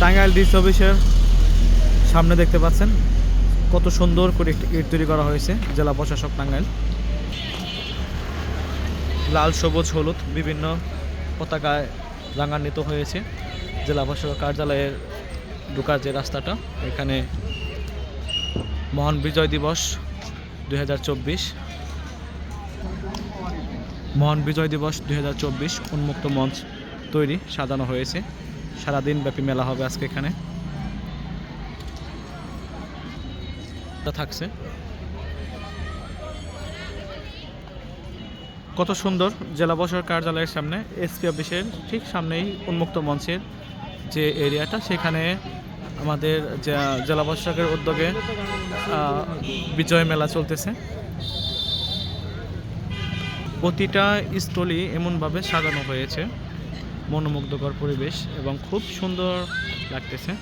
Tangail dish অফিসের সামনে দেখতে পাচ্ছেন কত সুন্দর করে একটি ইট তৈরি করা হয়েছে জেলা প্রশাসক টাঙ্গাইল। লাল, সবুজ, হলুদ বিভিন্ন পতাকায় রাঙান্বিত হয়েছে জেলা প্রশাসক কার্যালয়ের ঢোকার যে রাস্তাটা, এখানে মহান বিজয় দিবস দু হাজার চব্বিশ। মহান বিজয় দিবস দু হাজার চব্বিশ উন্মুক্ত মঞ্চ তৈরি, সাজানো হয়েছে। সারাদিন ব্যাপী মেলা হবে আজকে এখানে। থাকছে। কত সুন্দর জেলা প্রশাসক কার্যালয়ের সামনে এসপি অফিসের ঠিক সামনেই উন্মুক্ত মঞ্চের যে এরিয়াটা, সেখানে আমাদের জেলা প্রশাসকের উদ্যোগে বিজয় মেলা চলতেছে। প্রতিটা স্টলই এমনভাবে সাজানো হয়েছে। মনোমুগ্ধকর পরিবেশ এবং খুব সুন্দর লাগতেছে।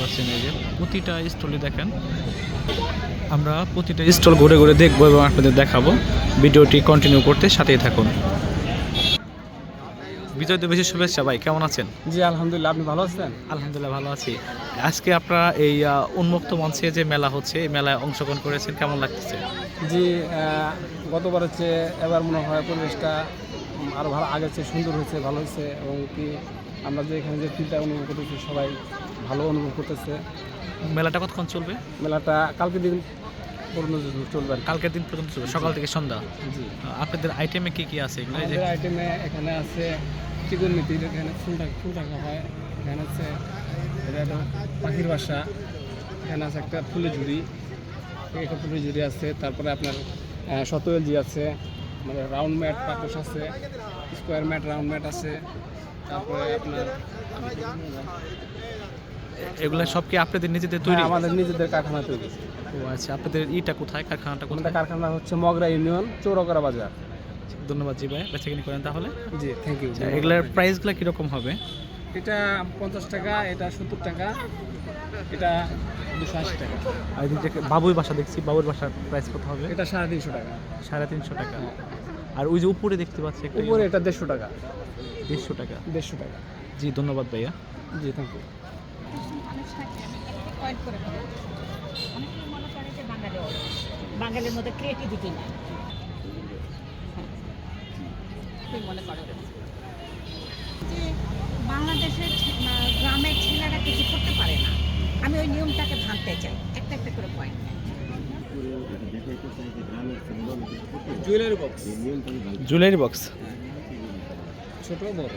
পাচ্ছেন এই যে প্রতিটা স্টলই দেখেন। আমরা প্রতিটা স্টল ঘুরে ঘুরে দেখব এবং আপনাদের দেখাবো। ভিডিওটি কন্টিনিউ করতে সাথেই থাকুন। বিজয় দিবসের শুভেচ্ছা ভাই কেমন আছেন? জি আলহামদুলিল্লাহ আপনি ভালো আছেন? আলহামদুলিল্লাহ ভালো আছি। আজকে আপনারা এই উন্মুক্ত মঞ্চে যে মেলা হচ্ছে এই মেলায় অংশগ্রহণ করেছেন কেমন লাগতেছে? জি গতবার হচ্ছে এবার মনে হয় পরিবেশটা উম, আরও ভালো আগের চেয়ে সুন্দর হয়েছে ভালো হয়েছে এবং কি আমরা যে এখানে যে ফিলটা অনুভব করতেছি সবাই ভালো অনুভব করতেছে। মেলাটা কতক্ষণ চলবে? মেলাটা কালকে দিন পর্যন্ত চলবে কালকের দিন পর্যন্ত চলবে সকাল থেকে সন্ধ্যা? জি। আপনাদের আইটেমে কি কি আছে? আমাদের আইটেমে এখানে আছে চিকন মিতির এখানে ফুল টাকা ফুল টাকা হয়। এখানে আছে এটা পাখির বাসা এখানে আছে একটা ফুলের ঝুড়ি একটা ফুলের ঝুড়ি আছে তারপরে আপনার শতএলজি আছে মানে রাউন্ড ম্যাট পাকস আছে স্কোয়ার ম্যাট রাউন্ড ম্যাট আছে তারপরে আপনার এগুলো সব কি আপনাদের নিজেদের তৈরি? হ্যাঁ, আমাদের নিজেদের কারখানা তৈরি। ও আচ্ছা আপনাদের ইটা কোথায়? কারখানাটা কোথায়? কারখানা হচ্ছে মগরা ইউনিয়ন চৌরকরা বাজার। ধন্যবাদ জি ভাই বেচাকিনি করেন তাহলে। জি থ্যাংক ইউ আচ্ছা, এগুলোর প্রাইসগুলো কীরকম হবে? এটা পঞ্চাশ টাকা এটা সত্তর টাকা এটা দুশো আশি টাকা। আর বাবুই বাসা দেখছি বাবুর বাসার প্রাইস কত হবে? এটা সাড়ে তিনশো টাকা। সাড়ে তিনশো টাকা। আর ওই যে উপরে দেখতে পাচ্ছি একটা উপরে এটা দেড়শো টাকা। দেড়শো টাকা। দেড়শো টাকা। জি ধন্যবাদ ভাইয়া। জি থ্যাংক ইউ মনে। বাঙালির মধ্যে ক্রিয়েটিভিটি নাই হ্যাঁ। মনে করে যে বাংলাদেশের গ্রামের ছেলেরা কিছু করতে পারে না। আমি ওই নিয়মটাকে ভাঙতে চাই। একটা একটা করে point jewellery box jewellery box ছোট বড়।